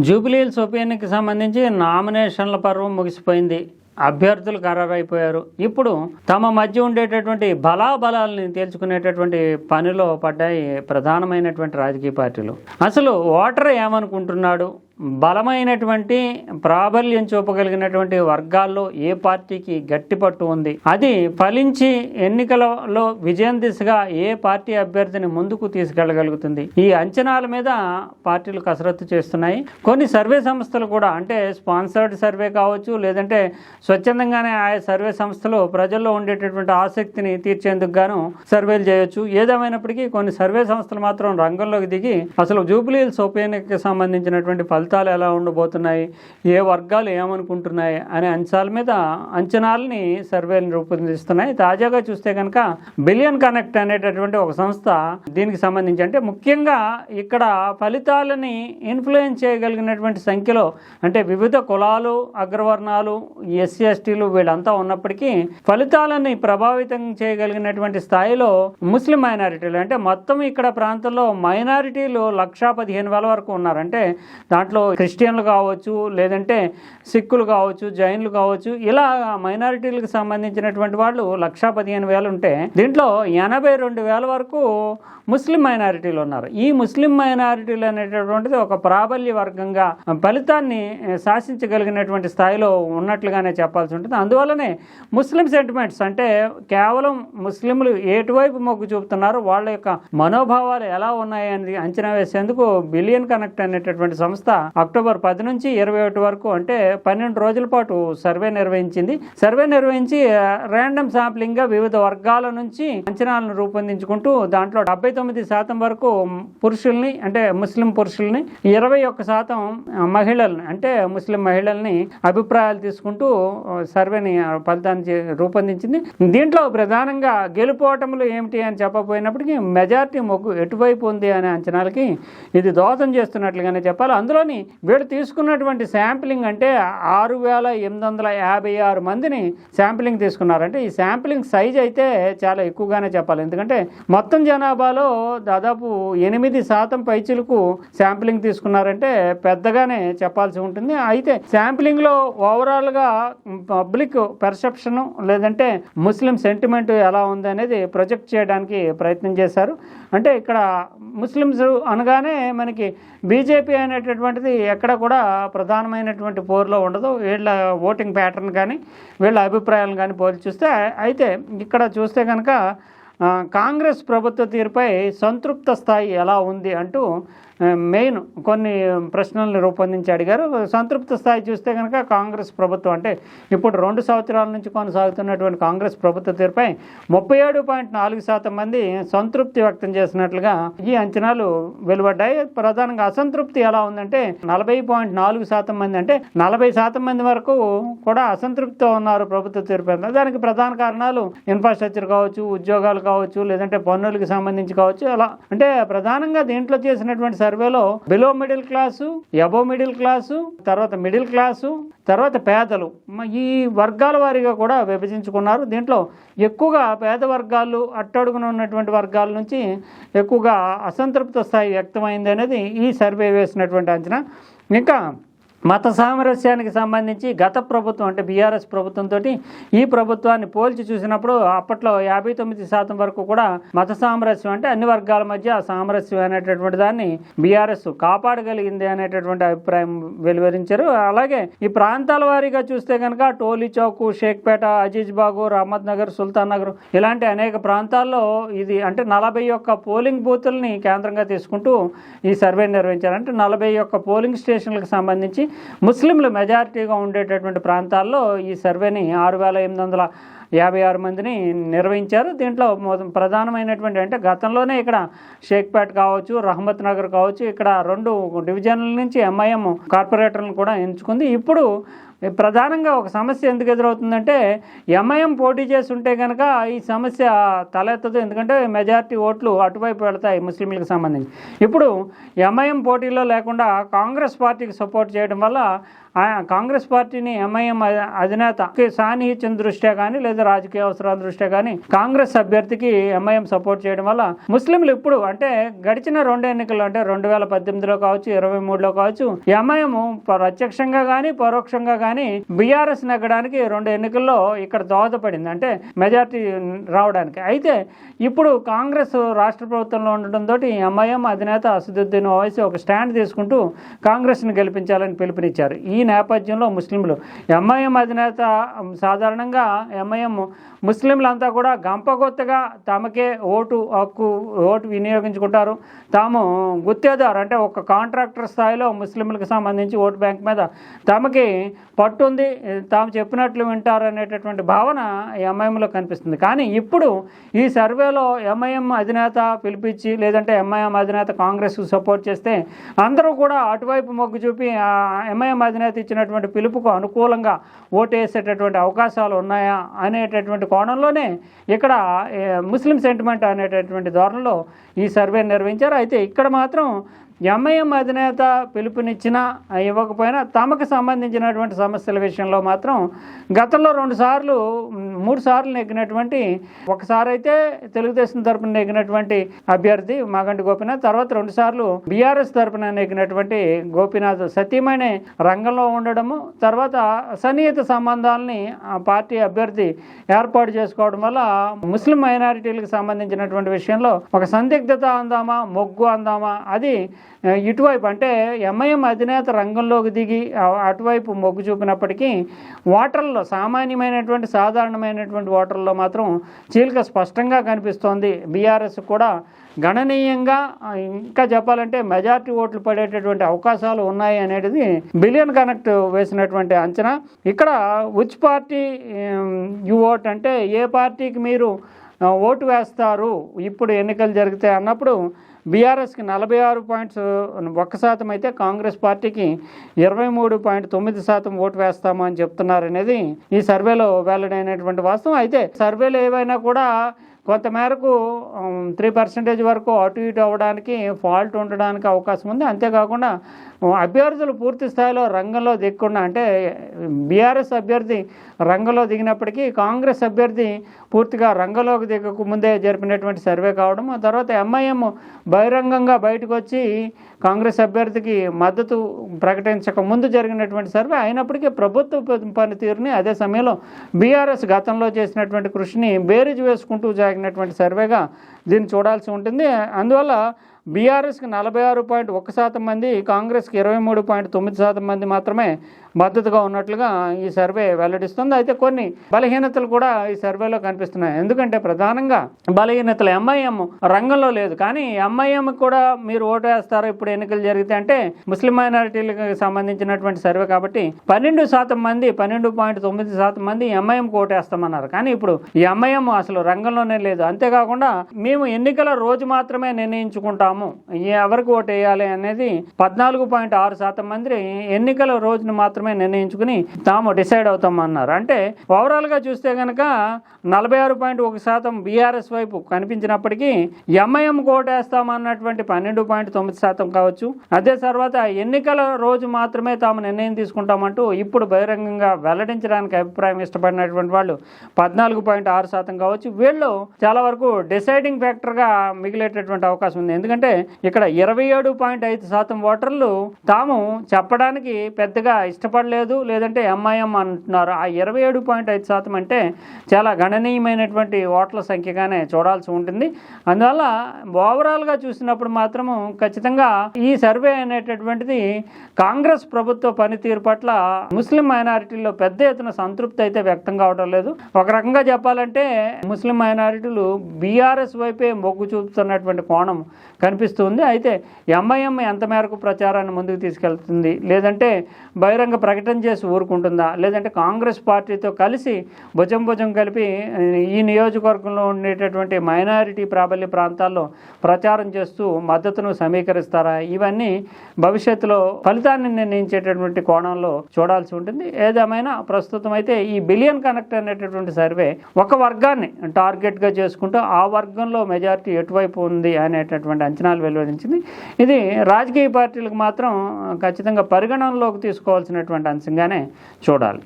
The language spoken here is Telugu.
జూబిలీహిల్స్ ఉప ఎన్నికకి సంబంధించి నామినేషన్ల పర్వం ముగిసిపోయింది. అభ్యర్థులు ఖరారైపోయారు. ఇప్పుడు తమ మధ్య ఉండేటటువంటి బలాబలాలని తేల్చుకునేటటువంటి పనిలో పడ్డాయి ప్రధానమైనటువంటి రాజకీయ పార్టీలు. అసలు ఓటర్ ఏమనుకుంటున్నాడు? బలమైనటువంటి ప్రాబల్యం చూపగలిగినటువంటి వర్గాల్లో ఏ పార్టీకి గట్టి పట్టు ఉంది? అది ఫలించి ఎన్నికలలో విజయం దిశగా ఏ పార్టీ అభ్యర్థిని ముందుకు తీసుకెళ్ళగలుగుతుంది ఈ అంచనాల మీద పార్టీలు కసరత్తు చేస్తున్నాయి. కొన్ని సర్వే సంస్థలు కూడా అంటే స్పాన్సర్డ్ సర్వే కావచ్చు లేదంటే స్వచ్ఛందంగానే ఆయా సర్వే సంస్థలు ప్రజల్లో ఉండేటటువంటి ఆసక్తిని తీర్చేందుకు గాను సర్వేలు చేయొచ్చు. ఏదేమైనప్పటికీ కొన్ని సర్వే సంస్థలు మాత్రం రంగంలోకి దిగి అసలు జూబ్లీహిల్స్ ఉప ఎన్నికకి సంబంధించినటువంటి ఫలితాలు ఎలా ఉండబోతున్నాయి? ఏ వర్గాలు ఏమనుకుంటున్నాయి? అనే అంశాల మీద అంచనాలని సర్వేలు రూపొందిస్తున్నాయి. తాజాగా చూస్తే కనుక బిలియన్ కనెక్ట్ అనేటటువంటి ఒక సంస్థ దీనికి సంబంధించి అంటే ముఖ్యంగా ఇక్కడ ఫలితాలని ఇన్ఫ్లుయెన్స్ చేయగలిగినటువంటి సంఖ్యలో అంటే వివిధ కులాలు అగ్రవర్ణాలు ఎస్సీ ఎస్టీలు వీళ్ళంతా ఉన్నప్పటికీ ఫలితాలని ప్రభావితం చేయగలిగినటువంటి స్థాయిలో ముస్లిం మైనారిటీలు అంటే మొత్తం ఇక్కడ ప్రాంతంలో మైనారిటీలు లక్షా పదిహేను వేల వరకు ఉన్నారు. అంటే దాంట్లో క్రిస్టియన్లు కావచ్చు లేదంటే సిక్కులు కావచ్చు జైన్లు కావచ్చు ఇలా మైనారిటీలకు సంబంధించినటువంటి వాళ్ళు లక్షా పదిహేను వేలు ఉంటే దీంట్లో ఎనభై రెండు వేల వరకు ముస్లిం మైనారిటీలు ఉన్నారు. ఈ ముస్లిం మైనారిటీలు అనేటటువంటిది ఒక ప్రాబల్య వర్గంగా ఫలితాన్ని శాసించగలిగినటువంటి స్థాయిలో ఉన్నట్లుగానే చెప్పాల్సి ఉంటుంది. అందువల్లనే ముస్లిం సెంటిమెంట్స్ అంటే కేవలం ముస్లింలు ఎటువైపు మొగ్గు చూపుతున్నారు వాళ్ళ యొక్క మనోభావాలు ఎలా ఉన్నాయని అంచనా వేసేందుకు బిలియన్ కనెక్ట్ అనేటటువంటి సంస్థ అక్టోబర్ పది నుంచి ఇరవై ఒకటి వరకు అంటే పన్నెండు రోజుల పాటు సర్వే నిర్వహించింది. సర్వే నిర్వహించి ర్యాండమ్ శాంప్లింగ్గా వివిధ వర్గాల నుంచి అంచనాలను రూపొందించుకుంటూ దాంట్లో డెబ్బై తొమ్మిది శాతం వరకు పురుషుల్ని అంటే ముస్లిం పురుషుల్ని ఇరవై ఒక్క శాతం మహిళల్ని అంటే ముస్లిం మహిళల్ని అభిప్రాయాలు తీసుకుంటూ సర్వేని ఫలితాన్ని చే- రూపొందించింది. దీంట్లో ప్రధానంగా గెలుపోవటములు ఏమిటి అని చెప్పబోయినప్పటికీ మెజారిటీ మొగ్గు ఎటువైపు ఉంది అనే అంచనాలకి ఇది దోషం చేస్తున్నట్లుగానే చెప్పాలి. అందులోని వీడు తీసుకున్నటువంటి శాంప్లింగ్ అంటే ఆరు వేల ఎనిమిది వందల యాభై ఆరు మందిని శాంప్లింగ్ తీసుకున్నారంటే ఈ శాంప్లింగ్ సైజ్ అయితే చాలా ఎక్కువగానే చెప్పాలి. ఎందుకంటే మొత్తం జనాభాలో దాదాపు ఎనిమిది శాతం పైచిలకు శాంప్లింగ్ తీసుకున్నారంటే పెద్దగానే చెప్పాల్సి ఉంటుంది. అయితే శాంప్లింగ్లో ఓవరాల్గా పబ్లిక్ పెర్సెప్షన్ లేదంటే ముస్లిం సెంటిమెంట్ ఎలా ఉంది అనేది ప్రొజెక్ట్ చేయడానికి ప్రయత్నం చేశారు. అంటే ఇక్కడ ముస్లిమ్స్ అనగానే మనకి బీజేపీ అనేటటువంటిది ఎక్కడ కూడా ప్రధానమైనటువంటి పోరులో ఉండదు. వీళ్ళ ఓటింగ్ ప్యాటర్న్ కానీ వీళ్ళ అభిప్రాయాలను కానీ పోల్చి చూస్తే అయితే ఇక్కడ చూస్తే కనుక కాంగ్రెస్ ప్రభుత్వ తీరుపై సంతృప్త స్థాయి ఎలా ఉంది అంటూ మెయిన్ కొన్ని ప్రశ్నలను రూపొందించి అడిగారు సంతృప్త స్థాయి చూస్తే కనుక కాంగ్రెస్ ప్రభుత్వం అంటే ఇప్పుడు రెండు సంవత్సరాల నుంచి కొనసాగుతున్నటువంటి కాంగ్రెస్ ప్రభుత్వ తీరుపై ముప్పై ఏడు పాయింట్ నాలుగు శాతం మంది సంతృప్తి వ్యక్తం చేసినట్లుగా ఈ అంచనాలు వెలువడ్డాయి. ప్రధానంగా అసంతృప్తి ఎలా ఉందంటే నలభై పాయింట్ నాలుగు శాతం మంది అంటే నలభై శాతం మంది వరకు కూడా అసంతృప్తితో ఉన్నారు ప్రభుత్వ తీరుపై. దానికి ప్రధాన కారణాలు ఇన్ఫ్రాస్ట్రక్చర్ కావచ్చు ఉద్యోగాలు కావచ్చు లేదంటే పన్నులకు సంబంధించి కావచ్చు. అలా అంటే ప్రధానంగా దీంట్లో చేసినటువంటి సర్వేలో below middle class above middle class తర్వాత మిడిల్ క్లాసు తర్వాత పేదలు. ఈ వర్గాల వారీగా కూడా విభజించుకున్నారు. దీంట్లో ఎక్కువగా పేద వర్గాలు అట్టడుగున ఉన్నటువంటి వర్గాల నుంచి ఎక్కువగా అసంతృప్త స్థాయి వ్యక్తమైంది అనేది ఈ సర్వే వేసినటువంటి అంచనా. ఇంకా మత సామరస్యానికి సంబంధించి గత ప్రభుత్వం అంటే బీఆర్ఎస్ ప్రభుత్వంతో ఈ ప్రభుత్వాన్ని పోల్చి చూసినప్పుడు అప్పట్లో యాభై తొమ్మిది శాతం వరకు కూడా మత సామరస్యం అంటే అన్ని వర్గాల మధ్య సామరస్యం అనేటటువంటి దాన్ని బీఆర్ఎస్ కాపాడగలిగింది అనేటటువంటి అభిప్రాయం వెలువరించారు. అలాగే ఈ ప్రాంతాల వారీగా చూస్తే కనుక టోలీ చౌక్ షేక్పేట అజీజ్ బాగు రహమద్ నగర్ సుల్తాన్ నగర్ ఇలాంటి అనేక ప్రాంతాల్లో ఇది అంటే నలభై ఒక్క పోలింగ్ బూతుల్ని కేంద్రంగా తీసుకుంటూ ఈ సర్వే నిర్వహించారు. అంటే నలభై ఒక్క పోలింగ్ స్టేషన్లకు సంబంధించి ముస్లింలు మెజారిటీగా ఉండేటటువంటి ప్రాంతాల్లో ఈ సర్వేని ఆరు వేల ఎనిమిది వందల యాభై ఆరు మందిని నిర్వహించారు. దీంట్లో ప్రధానమైనటువంటి అంటే గతంలోనే ఇక్కడ షేక్పేట్ కావచ్చు రహమత్ నగర్ కావచ్చు ఇక్కడ రెండు డివిజన్ల నుంచి ఎంఐఎం కార్పొరేటర్లను కూడా ఎంచుకుంది. ఇప్పుడు ప్రధానంగా ఒక సమస్య ఎందుకు ఎదురవుతుందంటే ఎంఐఎం పోటీ చేసి ఉంటే కనుక ఈ సమస్య తలెత్తదు. ఎందుకంటే మెజారిటీ ఓట్లు అటువైపు వెళతాయి ముస్లింలకు సంబంధించి. ఇప్పుడు ఎంఐఎం పోటీలో లేకుండా కాంగ్రెస్ పార్టీకి సపోర్ట్ చేయడం వల్ల కాంగ్రెస్ పార్టీని ఎంఐఎం అధినేత సాన్నిహిత్యం దృష్ట్యా కానీ లేదా రాజకీయ అవసరాల దృష్ట్యా కానీ కాంగ్రెస్ అభ్యర్థికి ఎంఐఎం సపోర్ట్ చేయడం వల్ల ముస్లింలు ఇప్పుడు అంటే గడిచిన రెండు ఎన్నికల్లో అంటే రెండు వేల పద్దెనిమిదిలో కావచ్చు ఇరవై మూడులో కావచ్చు ఎంఐఎం ప్రత్యక్షంగా కానీ పరోక్షంగా కానీ బీఆర్ఎస్ నెగ్గడానికి రెండు ఎన్నికల్లో ఇక్కడ దోహదపడింది. అంటే మెజార్టీ రావడానికి. అయితే ఇప్పుడు కాంగ్రెస్ రాష్ట్ర ప్రభుత్వంలో ఉండడంతో ఎంఐఎం అధినేత అసదుద్దీన్ ఓవైసీ ఒక స్టాండ్ తీసుకుంటూ కాంగ్రెస్ను గెలిపించాలని పిలుపునిచ్చారు. ఈ నేపథ్యంలో ముస్లింలు. ఎంఐఎం అధినేత సాధారణంగా ఎంఐఎం ముస్లింలంతా కూడా గంపగొత్తగా తమకే ఓటు హక్కు ఓటు వినియోగించుకుంటారు. తాము గుత్తేదారు అంటే ఒక కాంట్రాక్టర్ స్థాయిలో ముస్లింలకు సంబంధించి ఓటు బ్యాంక్ మీద తమకి పట్టుంది. తాము చెప్పినట్లు వింటారు అనేటటువంటి భావన ఎంఐఎంలో కనిపిస్తుంది. కానీ ఇప్పుడు ఈ సర్వేలో ఎంఐఎం అధినేత పిలిపించి లేదంటే ఎంఐఎం అధినేత కాంగ్రెస్ సపోర్ట్ చేస్తే అందరూ కూడా అటువైపు మొగ్గు చూపి ఎంఐఎం అధినేత ఇచ్చినటువంటి పిలుపుకు అనుకూలంగా ఓటేసేటటువంటి అవకాశాలు ఉన్నాయా అనేటటువంటి కోణంలోనే ఇక్కడ ముస్లిం సెంటిమెంట్ అనేటటువంటి ధోరణిలో ఈ సర్వే నిర్వహించారు. అయితే ఇక్కడ మాత్రం ఎంఐఎం అధినేత పిలుపునిచ్చినా ఇవ్వకపోయినా తమకు సంబంధించినటువంటి సమస్యల విషయంలో మాత్రం గతంలో రెండు సార్లు మూడు సార్లు నెగ్గినటువంటి ఒకసారి అయితే తెలుగుదేశం తరపున నెగ్గినటువంటి అభ్యర్థి మాగంటి గోపీనాథ్ తర్వాత రెండు సార్లు బీఆర్ఎస్ తరపున నెగ్గినటువంటి గోపీనాథ్ సతీమణి రంగంలో ఉండడము తర్వాత సన్నిహిత సంబంధాలని ఆ పార్టీ అభ్యర్థి ఏర్పాటు చేసుకోవడం వల్ల ముస్లిం మైనారిటీలకు సంబంధించినటువంటి విషయంలో ఒక సందిగ్ధత అందామా మొగ్గు అందామా అది ఇటువైపు అంటే ఎంఐఎం అధినేత రంగంలోకి దిగి అటువైపు మొగ్గు చూపినప్పటికీ ఓటర్లో సామాన్యమైనటువంటి సాధారణమైనటువంటి ఓటర్లో మాత్రం చీలిక స్పష్టంగా కనిపిస్తోంది. బీఆర్ఎస్ కూడా గణనీయంగా ఇంకా చెప్పాలంటే మెజార్టీ ఓట్లు పడేటటువంటి అవకాశాలు ఉన్నాయి అనేది బిలియన్ కనెక్ట్ వేసినటువంటి అంచనా. ఇక్కడ విచ్ పార్టీ యు ఓట్ అంటే ఏ పార్టీకి మీరు ఓటు వేస్తారు? ఇప్పుడు ఎన్నికలు జరిగితే అన్నప్పుడు బీఆర్ఎస్కి నలభై ఆరు పాయింట్స్ ఒక్క శాతం అయితే కాంగ్రెస్ పార్టీకి ఇరవై మూడు పాయింట్ తొమ్మిది శాతం ఓటు వేస్తామని చెప్తున్నారనేది ఈ సర్వేలో వెల్లడైనటువంటి వాస్తవం. అయితే సర్వేలు ఏవైనా కూడా కొంతమేరకు త్రీ పర్సెంటేజ్ వరకు అటు ఇటు అవ్వడానికి ఫాల్ట్ ఉండడానికి అవకాశం ఉంది. అంతేకాకుండా అభ్యర్థులు పూర్తి స్థాయిలో రంగంలో దిగకుండా అంటే బీఆర్ఎస్ అభ్యర్థి రంగంలో దిగినప్పటికీ కాంగ్రెస్ అభ్యర్థి పూర్తిగా రంగంలోకి దిగక ముందే జరిపినటువంటి సర్వే కావడం ఆ తర్వాత ఎంఐఎం బహిరంగంగా బయటకు వచ్చి కాంగ్రెస్ అభ్యర్థికి మద్దతు ప్రకటించక ముందు జరిగినటువంటి సర్వే అయినప్పటికీ ప్రభుత్వ పనితీరుని అదే సమయంలో బీఆర్ఎస్ గతంలో చేసినటువంటి కృషిని బేరీజు వేసుకుంటూ జరిగినటువంటి సర్వేగా దీన్ని చూడాల్సి ఉంటుంది. అందువల్ల బీఆర్ఎస్కి నలభై ఆరు పాయింట్ ఒక శాతం మంది కాంగ్రెస్కి ఇరవై మూడు పాయింట్ తొమ్మిది శాతం మంది మాత్రమే మద్దతుగా ఉన్నట్లుగా ఈ సర్వే వెల్లడిస్తుంది. అయితే కొన్ని బలహీనతలు కూడా ఈ సర్వేలో కనిపిస్తున్నాయి. ఎందుకంటే ప్రధానంగా బలహీనతలు ఎంఐఎం రంగంలో లేదు. కానీ ఎంఐఎం కూడా మీరు ఓటు వేస్తారు? ఇప్పుడు ఎన్నికలు జరిగితే అంటే ముస్లిం మైనారిటీలకు సంబంధించినటువంటి సర్వే కాబట్టి పన్నెండు శాతం మంది పన్నెండు పాయింట్ తొమ్మిది శాతం మంది ఎంఐఎంకి ఓటేస్తామన్నారు కానీ ఇప్పుడు ఈ ఎంఐఎం అసలు రంగంలోనే లేదు. అంతేకాకుండా మేము ఎన్నికల రోజు మాత్రమే నిర్ణయించుకుంటాం నిర్ణయించుకుంటాము ఎవరికి ఓటు వేయాలి అనేది పద్నాలుగు పాయింట్ ఆరు శాతం మంది ఎన్నికల రోజున మాత్రమే నిర్ణయించుకుని తాము డిసైడ్ అవుతామన్నారు. అంటే ఓవరాల్గా చూస్తే కనుక నలభై ఆరు పాయింట్ ఒక శాతం బీఆర్ఎస్ వైపు కనిపించినప్పటికీ ఎంఐఎం ఓటేస్తామన్నటువంటి పన్నెండు పాయింట్ తొమ్మిది శాతం కావచ్చు. అదే తర్వాత ఎన్నికల రోజు మాత్రమే తాము నిర్ణయం తీసుకుంటామంటూ ఇప్పుడు బహిరంగంగా వెల్లడించడానికి అభిప్రాయం ఇష్టపడినటువంటి వాళ్ళు పద్నాలుగు పాయింట్ ఆరు శాతం కావచ్చు. వీళ్ళు చాలా వరకు డిసైడింగ్ ఫ్యాక్టర్గా మిగిలేటటువంటి అవకాశం ఉంది. ఎందుకంటే ఇక్కడ ఇరవై ఏడు పాయింట్ ఐదు శాతం ఓటర్లు తాము చెప్పడానికి పెద్దగా ఇష్టపడలేదు లేదంటే ఎంఐఎం అంటున్నారు. ఆ ఇరవై ఏడు పాయింట్ ఐదు శాతం అంటే చాలా గణనీయమైనటువంటి ఓట్ల సంఖ్యగానే చూడాల్సి ఉంటుంది. అందువల్ల ఓవరాల్గా చూసినప్పుడు మాత్రము ఖచ్చితంగా ఈ సర్వే అనేటటువంటిది కాంగ్రెస్ ప్రభుత్వ పనితీరు పట్ల ముస్లిం మైనారిటీల్లో పెద్ద ఎత్తున సంతృప్తి అయితే వ్యక్తం కావడం లేదు. ఒక రకంగా చెప్పాలంటే ముస్లిం మైనారిటీలు బీఆర్ఎస్ వైపే మొగ్గు చూపుతున్నటువంటి కోణం. కనిపిస్తుంది. అయితే ఎంఐఎం ఎంత మేరకు ప్రచారాన్ని ముందుకు తీసుకెళ్తుంది? లేదంటే బహిరంగ ప్రకటన చేసి ఊరుకుంటుందా? లేదంటే కాంగ్రెస్ పార్టీతో కలిసి భుజం భుజం కలిపి ఈ నియోజకవర్గంలో ఉండేటటువంటి మైనారిటీ ప్రాబల్య ప్రాంతాల్లో ప్రచారం చేస్తూ మద్దతును సమీకరిస్తారా? ఇవన్నీ భవిష్యత్తులో ఫలితాన్ని నిర్ణయించేటటువంటి కోణంలో చూడాల్సి ఉంటుంది. ఏదేమైనా ప్రస్తుతం అయితే ఈ బిలియన్ కనెక్ట్ అనేటటువంటి సర్వే ఒక వర్గాన్ని టార్గెట్గా చేసుకుంటూ ఆ వర్గంలో మెజారిటీ ఎటువైపు ఉంది అనేటటువంటి అంచనాలు వెలువరించింది. ఇది రాజకీయ పార్టీలకు మాత్రం ఖచ్చితంగా పరిగణనలోకి తీసుకోవాల్సినటువంటి అంశంగానే చూడాలి.